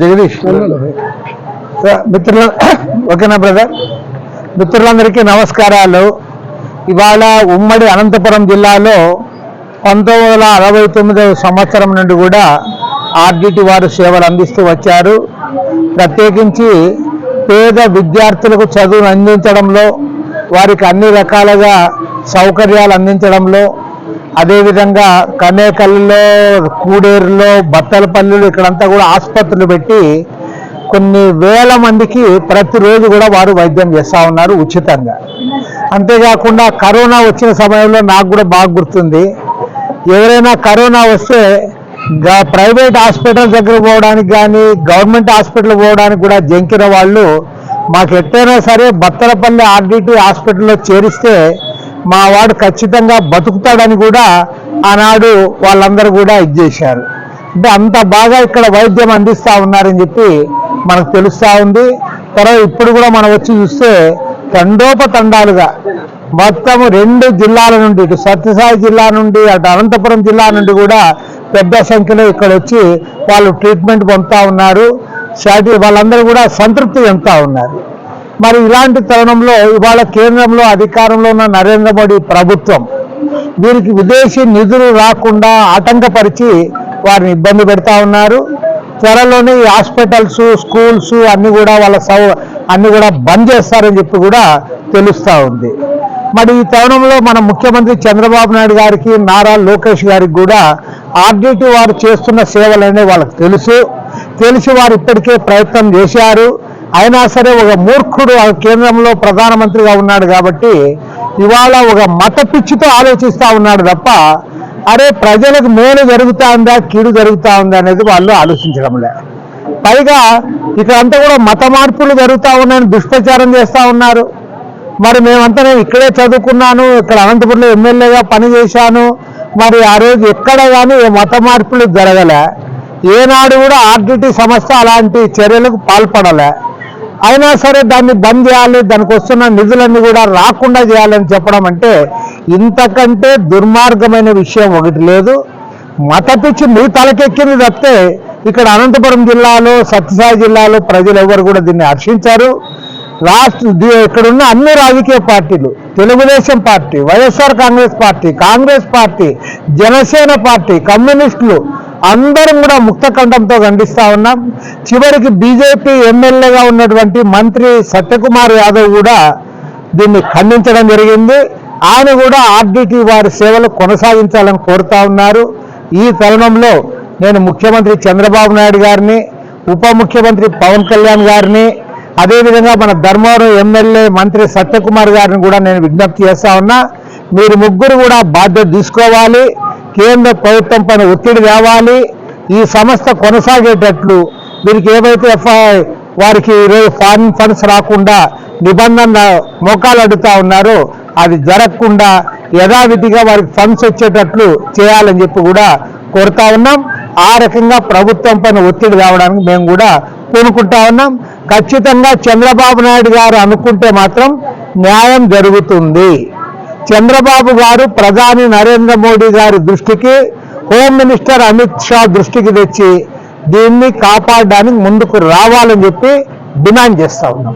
జగదీష్. మిత్రుల ఓకేనా బ్రదర్ మిత్రులందరికీ నమస్కారాలు. ఇవాళ ఉమ్మడి అనంతపురం జిల్లాలో పంతొమ్మిది వందల అరవై తొమ్మిదవ సంవత్సరం నుండి కూడా ఆర్డిటి వారు సేవలు అందిస్తూ వచ్చారు. ప్రత్యేకించి పేద విద్యార్థులకు చదువును అందించడంలో వారికి అన్ని రకాలుగా సౌకర్యాలు అందించడంలో అదేవిధంగా కనేకల్లో కూడేరులో బత్తలపల్లిలో ఇక్కడంతా కూడా ఆసుపత్రులు పెట్టి కొన్ని వేల మందికి ప్రతిరోజు కూడా వారు వైద్యం చేస్తూ ఉన్నారు ఉచితంగా. అంతేకాకుండా కరోనా వచ్చిన సమయంలో నాకు కూడా బాగా గుర్తుంది. ఎవరైనా కరోనా వస్తే ప్రైవేట్ హాస్పిటల్ దగ్గర పోవడానికి కానీ గవర్నమెంట్ హాస్పిటల్ పోవడానికి కూడా జంకిన వాళ్ళు మాకు ఎట్టైనా సరే బత్తలపల్లి ఆర్డిటి హాస్పిటల్లో చేరిస్తే మా వాడు ఖచ్చితంగా బతుకుతాడని కూడా ఆనాడు వాళ్ళందరూ కూడా ఇది చేశారు. అంటే అంత బాగా ఇక్కడ వైద్యం అందిస్తూ ఉన్నారని చెప్పి మనకు తెలుస్తూ ఉంది. తర్వాత ఇప్పుడు కూడా మనం వచ్చి చూస్తే తండోపతండాలుగా మొత్తం రెండు జిల్లాల నుండి ఇటు సత్యసాయి జిల్లా నుండి అటు అనంతపురం జిల్లా నుండి కూడా పెద్ద సంఖ్యలో ఇక్కడ వచ్చి వాళ్ళు ట్రీట్మెంట్ పొందుతూ ఉన్నారు. సాటి వాళ్ళందరూ కూడా సంతృప్తి చెందుతా ఉన్నారు. మరి ఇలాంటి తరుణంలో ఇవాళ కేంద్రంలో అధికారంలో ఉన్న నరేంద్ర మోడీ ప్రభుత్వం వీరికి విదేశీ నిధులు రాకుండా ఆటంకపరిచి వారిని ఇబ్బంది పెడతా ఉన్నారు. త్వరలోనే ఈ హాస్పిటల్స్ స్కూల్స్ అన్ని కూడా వాళ్ళ సౌ అన్ని కూడా బంద్ చేస్తారని చెప్పి కూడా తెలుస్తూ ఉంది. మరి ఈ తరుణంలో మన ముఖ్యమంత్రి చంద్రబాబు నాయుడు గారికి నారా లోకేష్ గారికి కూడా ఆర్డిటి వారు చేస్తున్న సేవలనే వాళ్ళకి తెలుసు. తెలిసి వారు ఇప్పటికే ప్రయత్నం చేశారు. అయినా సరే ఒక మూర్ఖుడు ఆ కేంద్రంలో ప్రధానమంత్రిగా ఉన్నాడు కాబట్టి ఇవాళ ఒక మత పిచ్చితో ఆలోచిస్తా ఉన్నాడు తప్ప అరే ప్రజలకు మేలు జరుగుతా ఉందా కీడు జరుగుతా ఉందా అనేది వాళ్ళు ఆలోచించడం లే. పైగా ఇక్కడంతా కూడా మత మార్పులు జరుగుతూ ఉన్నాయని దుష్ప్రచారం చేస్తా ఉన్నారు. మరి మేమంతా నేను ఇక్కడే చదువుకున్నాను ఇక్కడ అనంతపురంలో ఎమ్మెల్యేగా పనిచేశాను. మరి ఆ రోజు ఎక్కడ కానీ ఏ మత మార్పులు జరగలే. ఏనాడు కూడా ఆర్డిటీ సంస్థ అలాంటి చర్యలకు పాల్పడలే. అయినా సరే దాన్ని బంద్ చేయాలి దానికి వస్తున్న నిధులన్నీ కూడా రాకుండా చేయాలని చెప్పడం అంటే ఇంతకంటే దుర్మార్గమైన విషయం ఒకటి లేదు. మత పిచ్చి మీ తలకెక్కింది తప్పితే ఇక్కడ అనంతపురం జిల్లాలో సత్యసాయి జిల్లాలో ప్రజలు ఎవరు కూడా దీన్ని హర్షించారు. లాస్ట్ ఇక్కడున్న అన్ని రాజకీయ పార్టీలు Telugu Desam party YSR Congress party Congress party Janasena party కమ్యూనిస్టులు అందరం కూడా ముక్తకంఠంతో ఖండిస్తా ఉన్నాం. చివరికి బీజేపీ ఎమ్మెల్యేగా ఉన్నటువంటి మంత్రి సత్యకుమార్ యాదవ్ కూడా దీన్ని ఖండించడం జరిగింది. ఆయన కూడా ఆర్డీటీ వారి సేవలు కొనసాగించాలని కోరుతా ఉన్నారు. ఈ తరుణంలో నేను ముఖ్యమంత్రి చంద్రబాబు నాయుడు గారిని ఉప ముఖ్యమంత్రి పవన్ కళ్యాణ్ గారిని అదేవిధంగా మన ధర్మవరం ఎమ్మెల్యే మంత్రి సత్యకుమార్ గారిని కూడా నేను విజ్ఞప్తి చేస్తా ఉన్నా. మీరు ముగ్గురు కూడా బాధ్యత తీసుకోవాలి. కేంద్ర ప్రభుత్వం పైన ఒత్తిడి తేవాలి ఈ సంస్థ కొనసాగేటట్లు వీరికి ఏవైతే ఎఫ్ఐ వారికి ఈరోజు ఫారిన్ ఫండ్స్ రాకుండా నిబంధన మోకాలు అడుగుతా ఉన్నారో అది జరగకుండా యథావిధిగా వారికి ఫండ్స్ వచ్చేటట్లు చేయాలని చెప్పి కూడా కోరుతా ఉన్నాం. ఆ రకంగా ప్రభుత్వం పైన ఒత్తిడి రావడానికి మేము కూడా కోరుకుంటా ఉన్నాం. ఖచ్చితంగా చంద్రబాబు నాయుడు గారు అనుకుంటే మాత్రం న్యాయం జరుగుతుంది. చంద్రబాబు గారు ప్రధాని నరేంద్ర మోడీ గారి దృష్టికి హోమ్ మినిస్టర్ అమిత్ షా దృష్టికి తెచ్చి దీన్ని కాపాడడానికి ముందుకు రావాలని చెప్పి డిమాండ్ చేస్తా ఉన్నాం.